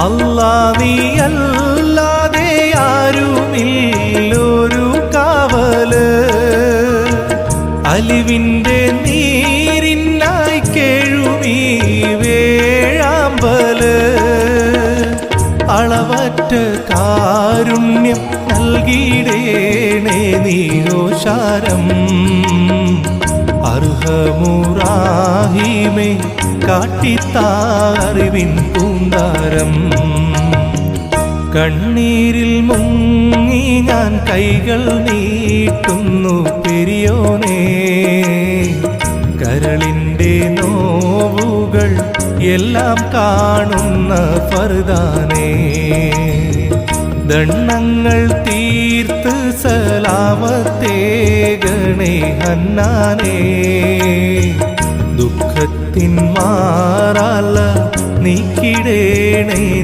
അല്ലാ നീയല്ലാതെ ആരുമില്ലൊരു കാവൽ. അലിവിന്റെ നീരിനായി കേഴുമീ വേഴാമ്പൽ. അളവറ്റ കാരുണ്യം നൽകിയിടേണേ നീയോശാരം അർഹമുറാഹിമേ കാട്ടിത്താറിവിൻ പൂന്താരം. കണ്ണീരിൽ മുങ്ങി ഞാൻ കൈകൾ നീട്ടുന്നു പെരിയോനേ. കരളിന്റെ നോവുകൾ എല്ലാം കാണുന്ന പറുതാനേ ദണ്ണങ്ങൾ തീർത്ത് സലാമത്തേകണേ ഹന്നാനേ ദുഃഖത്തിൻ മാറാല നീക്കിടേണേ